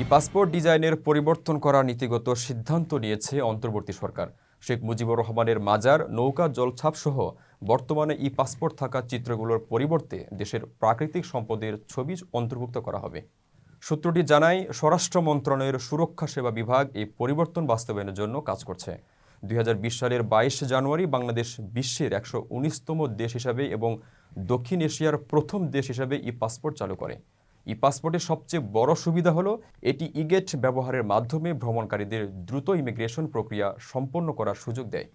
ই passport ডিজাইনের পরিবর্তন করার নীতিগত সিদ্ধান্ত নিয়েছে অন্তর্বর্তী সরকার। শেখ মুজিবুর রহমানের মাজার, নৌকা জলছাপ সহ বর্তমানে ই পাসপোর্ট থাকা চিত্রগুলোর পরিবর্তে দেশের প্রাকৃতিক সম্পদের ছবি অন্তর্ভুক্ত করা হবে। সূত্রটি জানায়, স্বরাষ্ট্র মন্ত্রণালয়ের সুরক্ষা সেবা বিভাগ এই পরিবর্তন বাস্তবায়নের জন্য কাজ করছে। দুই হাজার বিশ সালের বাইশ জানুয়ারি বাংলাদেশ বিশ্বের একশো উনিশতম দেশ হিসাবে এবং দক্ষিণ এশিয়ার প্রথম দেশ হিসাবে ই পাসপোর্ট চালু করে। ই পাসপোর্টের সবচেয়ে বড় সুবিধা হলো এটি ইগেট ব্যবহারের মাধ্যমে ভ্রমণকারীদের দ্রুত ইমিগ্রেশন প্রক্রিয়া সম্পন্ন করার সুযোগ দেয়।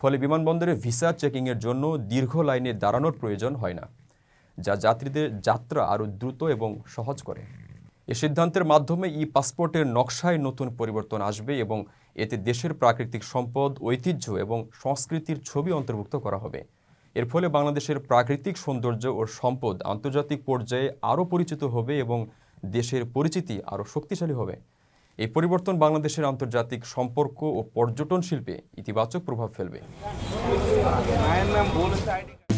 ফলে বিমানবন্দরে ভিসা চেকিংয়ের জন্য দীর্ঘ লাইনে দাঁড়ানোর প্রয়োজন হয় না, যা যাত্রীদের যাত্রা আরও দ্রুত এবং সহজ করে। এ সিদ্ধান্তের মাধ্যমে ই পাসপোর্টের নকশায় নতুন পরিবর্তন আসবে এবং এতে দেশের প্রাকৃতিক সম্পদ, ঐতিহ্য এবং সংস্কৃতির ছবি অন্তর্ভুক্ত করা হবে। এর ফলে বাংলাদেশের প্রাকৃতিক সৌন্দর্য ও সম্পদ আন্তর্জাতিক পর্যায়ে আরও পরিচিত হবে এবং দেশের পরিচিতি আরও শক্তিশালী হবে। এই পরিবর্তন বাংলাদেশের আন্তর্জাতিক সম্পর্ক ও পর্যটন শিল্পে ইতিবাচক প্রভাব ফেলবে।